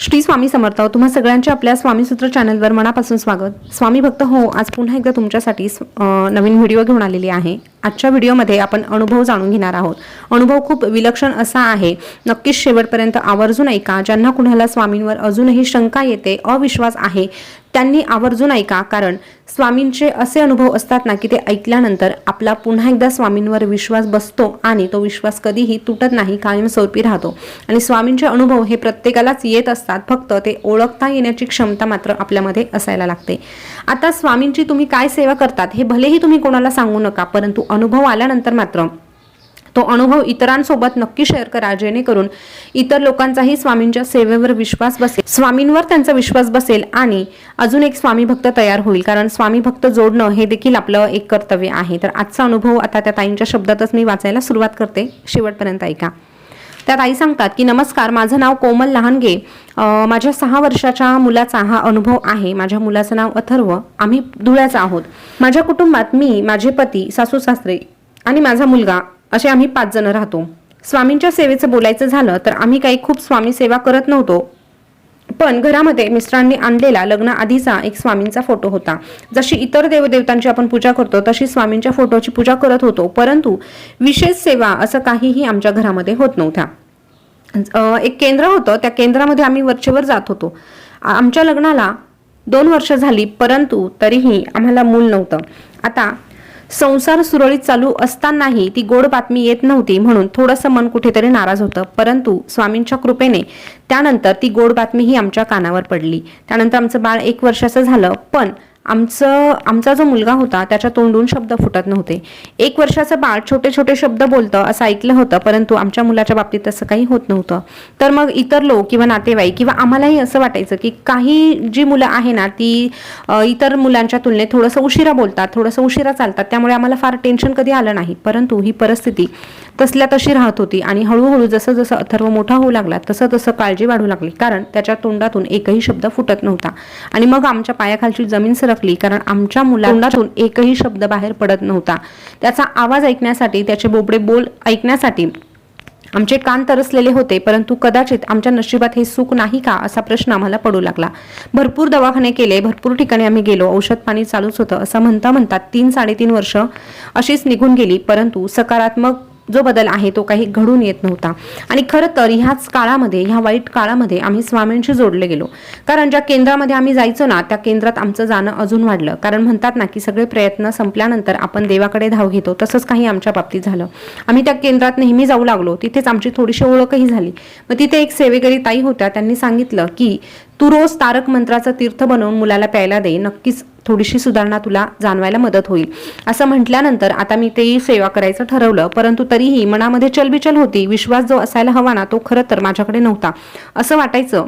श्री स्वामी समर्थ तुम्हा सगळ्यांचे आपल्या स्वामीसूत्र चॅनलवर मनापासून स्वागत. स्वामी भक्त हो आज पुन्हा एकदा तुमच्यासाठी नवीन व्हिडिओ घेऊन आलेली आहे. आजच्या व्हिडिओमध्ये आपण अनुभव जाणून घेणार आहोत. अनुभव खूप विलक्षण असा आहे नक्कीच शेवटपर्यंत आवर्जून ऐका. ज्यांना कुणाला स्वामींवर अजूनही शंका येते अविश्वास आहे त्यांनी आवर्जून ऐका कारण स्वामींचे असे अनुभव असतात ना की ते ऐकल्यानंतर आपला पुन्हा एकदा स्वामींवर विश्वास बसतो आणि तो विश्वास कधीही तुटत नाही कायमस्वरूपी राहतो. आणि स्वामींचे अनुभव हे प्रत्येकालाच येत असतात फक्त ते ओळखता येण्याची क्षमता मात्र आपल्यामध्ये असायला लागते. आता स्वामींची तुम्ही काय सेवा करतात हे भलेही तुम्ही कोणाला सांगू नका परंतु अनुभव आल्यानंतर मात्र तो अनुभव इतरांसोबत नक्की शेअर करा जेणेकरून इतर लोकांचाही स्वामींच्या सेवेवर विश्वास बसेल. स्वामींवर त्यांचा विश्वास बसेल आणि अजून एक स्वामी भक्त तयार होईल. कारण स्वामी भक्त जोडणं हे देखील आपलं एक कर्तव्य आहे. तर आजचा अनुभव आता त्या ताईंच्या शब्दातच मी वाचायला सुरुवात करते. शेवटपर्यंत ऐका. त्या ताई सांगतात की नमस्कार माझं नाव कोमल लहानगे. माझ्या सहा वर्षाच्या मुलाचा हा अनुभव आहे. माझ्या मुलाचं नाव अथर्व. आम्ही धुळ्याचा आहोत. माझ्या कुटुंबात मी माझे पती सासू सासरे आणि माझा मुलगा असे आम्ही पाच जण राहतो. स्वामींच्या सेवेचं बोलायचं झालं तर आम्ही काही खूप स्वामी सेवा करत नव्हतो. पण घरामध्ये मिस्टरांनी आणलेला लग्न आधीचा एक स्वामींचा फोटो होता. जशी इतर देवदेवतांची आपण पूजा करतो तशी स्वामींच्या फोटोची पूजा करत होतो. परंतु विशेष सेवा असं काहीही आमच्या घरामध्ये होत नव्हत्या. एक केंद्र होतं. त्या केंद्रामध्ये आम्ही वरचेवर जात होतो. आमच्या लग्नाला दोन वर्ष झाली परंतु तरीही आम्हाला मूल नव्हतं. आता संसार सुरळीत चालू असतानाही ती गोड बातमी येत नव्हती म्हणून थोडंसं मन कुठेतरी नाराज होतं. परंतु स्वामींच्या कृपेने त्यानंतर ती गोड बातमी ही आमच्या कानावर पडली. त्यानंतर आमचं बाळ एक वर्षाचं झालं पण आमचं आमचा जो मुलगा होता त्याच्या तोंडून शब्द फुटत नव्हते. एक वर्षाचं बाळ छोटे छोटे शब्द बोलतं असं ऐकलं होतं परंतु आमच्या मुलाच्या बाबतीत तसं काही होत नव्हतं. तर मग इतर लोक किंवा नातेवाईक किंवा आम्हालाही असं वाटायचं की काही जी मुलं आहे ना ती इतर मुलांच्या तुलनेत थोडंसं उशिरा बोलतात थोडंसं उशिरा चालतात त्यामुळे आम्हाला फार टेन्शन कधी आलं नाही. परंतु ही परिस्थिती तसल्या तशी राहत होती आणि हळूहळू जसं जसं अथर्व मोठा होऊ लागला तसं तसं काळजी वाढू लागली. कारण त्याच्या तोंडातून एकही शब्द फुटत नव्हता. आणि मग आमच्या पायाखालची जमीन सरकली कारण आमच्या मुलांतून एकही शब्द बाहेर पडत नव्हता. त्याचा आवाज ऐकण्यासाठी त्याचे बोबडे बोल ऐकण्यासाठी आमचे कान तरसलेले होते परंतु कदाचित आमच्या नशिबात हे सुख नाही का असा प्रश्न आम्हाला पडू लागला. भरपूर दवाखाने केले भरपूर ठिकाणी आम्ही गेलो औषध पाणी चालूच होतं. असं म्हणता म्हणता तीन साडेतीन वर्ष अशीच निघून गेली परंतु सकारात्मक जो बदल आहे तो काही घडून येत नव्हता. आणि खरं तर ह्याच काळामध्ये ह्या वाईट काळामध्ये आम्ही स्वामींशी जोडले गेलो. कारण ज्या केंद्रामध्ये आम्ही जायचो ना त्या केंद्रात आमचं जाणं अजून वाढलं. कारण म्हणतात ना की सगळे प्रयत्न संपल्यानंतर आपण देवाकडे धाव घेतो. तसंच काही आमच्या बाबतीत झालं. आम्ही त्या केंद्रात नेहमी जाऊ लागलो. तिथेच आमची थोडीशी ओळखही झाली. मग तिथे एक सेवेकरी ताई होत्या. त्यांनी सांगितलं की तू रोज तारक मंत्राचं तीर्थ बनवून मुलाला प्यायला दे. नक्कीच थोडीशी सुधारणा तुला जाणवायला मदत होईल. असं म्हटल्यानंतर आता मी तेही सेवा करायचं ठरवलं परंतु तरीही मनामध्ये चलबिचल होती. विश्वास जो असायला हवा ना तो खरं तर माझ्याकडे नव्हता. असं वाटायचं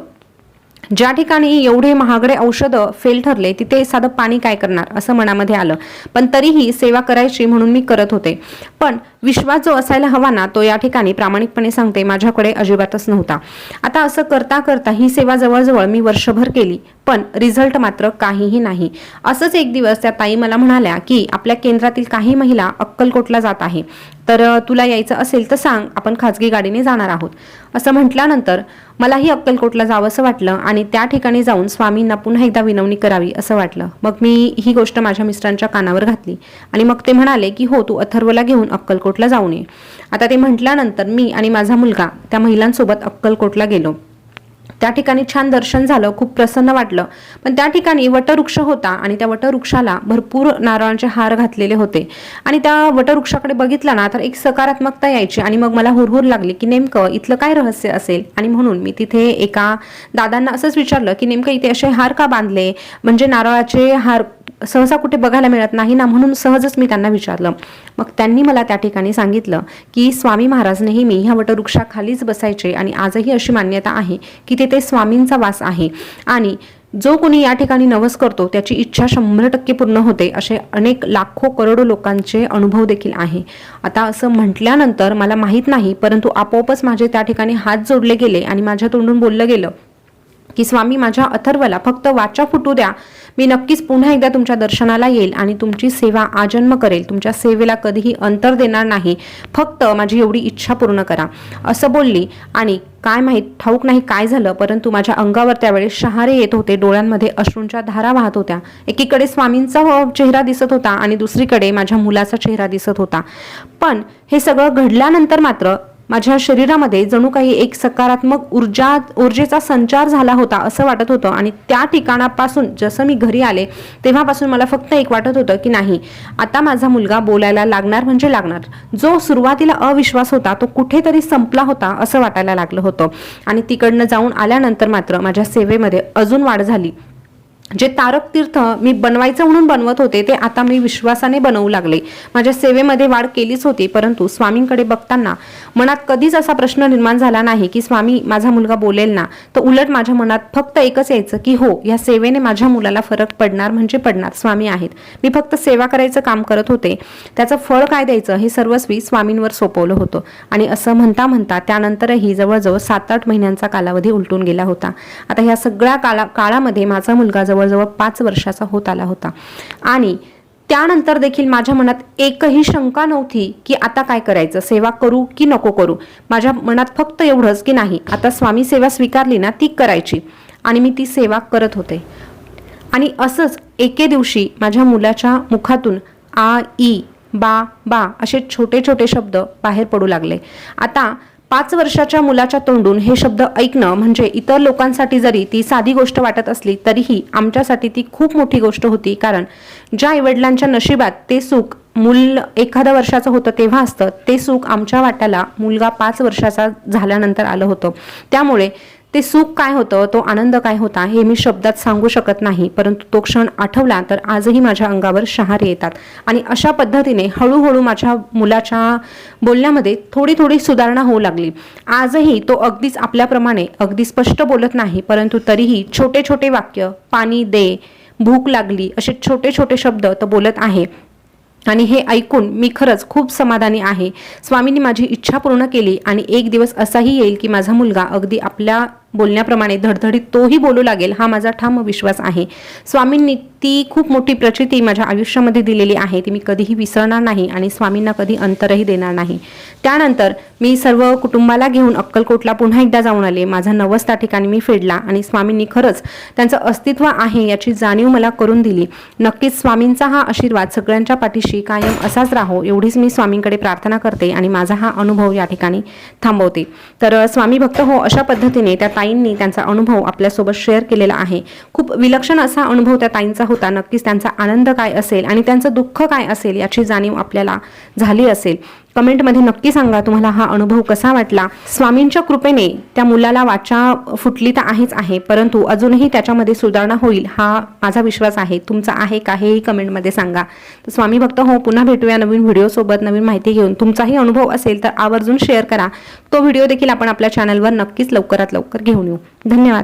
ज्या ठिकाणी एवढे महागडे औषधं फेल ठरले तिथे साधं पाणी काय करणार? असं मनामध्ये आलं. पण तरीही सेवा करायची म्हणून मी करत होते. पण विश्वास जो असायला हवा ना तो या ठिकाणी प्रामाणिकपणे सांगते. माझ्याकडे अजिबातच नव्हता. आता असं करता करता ही सेवा जवळजवळ मी वर्षभर केली पण रिझल्ट मात्र काहीही नाही. असंच एक दिवस त्या ताई मला म्हणाल्या की आपल्या केंद्रातील काही महिला अक्कलकोटला जात आहे. तर तुला यायचं असेल तर सांग आपण खाजगी गाडीने जाणार आहोत. असं म्हटल्यानंतर मलाही अक्कलकोटला जावंसं वाटलं आणि त्या ठिकाणी जाऊन स्वामींना पुन्हा एकदा विनवणी करावी असं वाटलं. मग मी ही गोष्ट माझ्या मिस्टरांच्या कानावर घातली आणि मग ते म्हणाले की हो तू अथर्वला घेऊन अक्कलकोट अक्कलकोटला जाऊन ये. आता ते म्हटल्यानंतर मी आणि माझा मुलगा त्या महिलांसोबत अक्कलकोटला गेलो. त्या ठिकाणी छान दर्शन झालं खूप प्रसन्न वाटलं. पण त्या ठिकाणी वटवृक्ष होता आणि त्या वटवृक्षाला भरपूर नारळांचे हार घातलेले होते. आणि त्या वटवृक्षाकडे बघितलं ना तर एक सकारात्मकता यायची आणि मग मला हुरहुर लागली की नेमकं इथलं काय रहस्य असेल? आणि म्हणून मी तिथे एका दादांना असंच विचारलं की नेमकं इथे असे हार का बांधले? म्हणजे नारळाचे हार सहसा कुठे बघायला मिळत नाही ना म्हणून सहजच मी त्यांना विचारलं. मग त्यांनी मला त्या ठिकाणी सांगितलं की स्वामी महाराज नेहमी ह्या वटवृक्षाखालीच बसायचे आणि आजही अशी मान्यता आहे की तिथे स्वामींचा वास आहे. आणि जो कोणी या ठिकाणी नवस करतो त्याची इच्छा शंभर टक्के पूर्ण होते असे अनेक लाखो करोडो लोकांचे अनुभव देखील आहे. आता असं म्हटल्यानंतर मला माहीत नाही परंतु आपोआपच माझे त्या ठिकाणी हात जोडले गेले आणि माझ्या तोंडून बोललं गेलं की स्वामी माझ्या अथर्वला फक्त वाचा फुटू द्या मी नक्कीच पुन्हा एकदा तुमच्या दर्शनाला येईल आणि तुमची सेवा आजन्म करेल. तुमच्या सेवेला कधीही अंतर देणार नाही. फक्त माझी एवढी इच्छा पूर्ण करा. असं बोलली आणि काय माहीत ठाऊक नाही काय झालं परंतु माझ्या अंगावर त्यावेळेस शहारे येत होते. डोळ्यांमध्ये अश्रूंच्या धारा वाहत होत्या. एकीकडे स्वामींचा चेहरा दिसत होता आणि दुसरीकडे माझ्या मुलाचा चेहरा दिसत होता. पण हे सगळं घडल्यानंतर मात्र माझ्या शरीरामध्ये जणू काही एक सकारात्मक ऊर्जा ऊर्जेचा संचार झाला होता असं वाटत होतं. आणि त्या ठिकाणापासून जसं मी घरी आले तेव्हापासून मला फक्त एक वाटत होतं की नाही आता माझा मुलगा बोलायला लागणार म्हणजे लागणार. जो सुरुवातीला अविश्वास होता तो कुठेतरी संपला होता असं वाटायला लागलं होतं. आणि तिकडनं जाऊन आल्यानंतर मात्र माझ्या सेवेमध्ये अजून वाढ झाली. जे तारक तीर्थ मी बनवायचं म्हणून बनवत होते ते आता मी विश्वासाने बनवू लागले. माझ्या सेवेमध्ये वाढ केलीच होती परंतु स्वामींकडे बघताना मनात कधीच असा प्रश्न निर्माण झाला नाही की स्वामी माझा मुलगा बोलेल ना? तर उलट माझ्या मनात फक्त एकच यायचं की हो या सेवेने माझ्या मुलाला फरक पडणार म्हणजे पडणार स्वामी आहेत. मी फक्त सेवा करायचं काम करत होते. त्याचं फळ काय द्यायचं हे सर्वस्वी स्वामींवर सोपवलं होतं. आणि असं म्हणता म्हणता त्यानंतरही जवळजवळ सात आठ महिन्यांचा कालावधी उलटून गेला होता. आता ह्या सगळ्या काळा काळामध्ये माझा मुलगा जवळजवळ पाच वर्षाचा होत आला होता. आणि त्यानंतर देखील माझ्या मनात एकही शंका नव्हती की आता काय करायचं? सेवा करू की नको करू? माझ्या मनात फक्त एवढंच की नाही आता स्वामी सेवा स्वीकारली ना ती करायची. आणि मी ती सेवा करत होते. आणि असंच एके दिवशी माझ्या मुलाच्या मुखातून आ ई बा बा असे छोटे छोटे शब्द बाहेर पडू लागले. आता पाच वर्षाच्या मुलाच्या तोंडून हे शब्द ऐकणं म्हणजे इतर लोकांसाठी जरी ती साधी गोष्ट वाटत असली तरीही आमच्यासाठी ती खूप मोठी गोष्ट होती. कारण ज्या आईवडिलांच्या नशिबात ते सुख मूल एखाद्या वर्षाचं होतं तेव्हा असतं. ते सुख आमच्या वाट्याला मुलगा पाच वर्षाचा झाल्यानंतर आलं होतं. त्यामुळे ते सुख काय होतं तो आनंद काय होता हे मी शब्दात सांगू शकत नाही परंतु तो क्षण आठवला तर आजही माझ्या अंगावर शहारे येतात. आणि अशा पद्धतीने हळूहळू माझ्या मुलाच्या बोलण्यामध्ये थोडी थोडी सुधारणा होऊ लागली. आजही तो अगदीच आपल्याप्रमाणे अगदी स्पष्ट बोलत नाही परंतु तरीही छोटे छोटे वाक्य पाणी दे भूक लागली असे छोटे छोटे शब्द तो बोलत आहे. आणि हे ऐकून मी खरंच खूप समाधानी आहे. स्वामींनी माझी इच्छा पूर्ण केली आणि एक दिवस असाही येईल की माझा मुलगा अगदी आपल्या बोलण्याप्रमाणे धडधडीत तोही बोलू लागेल हा माझा ठाम विश्वास आहे. स्वामींनी ती खूप मोठी प्रचिती माझ्या आयुष्यामध्ये दिलेली आहे. ती मी कधीही विसरणार नाही आणि स्वामींना कधी अंतरही देणार नाही. त्यानंतर मी सर्व कुटुंबाला घेऊन अक्कलकोटला पुन्हा एकदा जाऊन आले. माझा नवस त्या ठिकाणी मी फेडला आणि स्वामींनी खरंच त्यांचं अस्तित्व आहे याची जाणीव मला करून दिली. नक्कीच स्वामींचा हा आशीर्वाद सगळ्यांच्या पाठीशी कायम असाच राहो एवढीच मी स्वामींकडे प्रार्थना करते आणि माझा हा अनुभव या ठिकाणी थांबवते. तर स्वामी भक्त हो अशा पद्धतीने त्या ताईंनी त्यांचा अनुभव आपल्यासोबत शेअर केलेला आहे. खूप विलक्षण असा अनुभव त्या ताईंचा होता. नक्कीच त्यांचा आनंद काय असेल आणि त्यांचं दुःख काय असेल याची जाणीव आपल्याला झाली असेल. कमेंटमध्ये नक्की सांगा तुम्हाला हा अनुभव कसा वाटला. स्वामींच्या कृपेने त्या मुलाला वाचा फुटली तर आहेच आहे परंतु अजूनही त्याच्यामध्ये सुधारणा होईल हा माझा विश्वास आहे. तुमचा आहे का हेही कमेंटमध्ये सांगा. तर स्वामी भक्त हो पुन्हा भेटूया नवीन व्हिडिओसोबत नवीन माहिती घेऊन. तुमचाही अनुभव असेल तर आवर्जून शेअर करा. तो व्हिडिओ देखील आपण आपल्या चॅनलवर नक्कीच लवकरात लवकर घेऊन येऊ. धन्यवाद.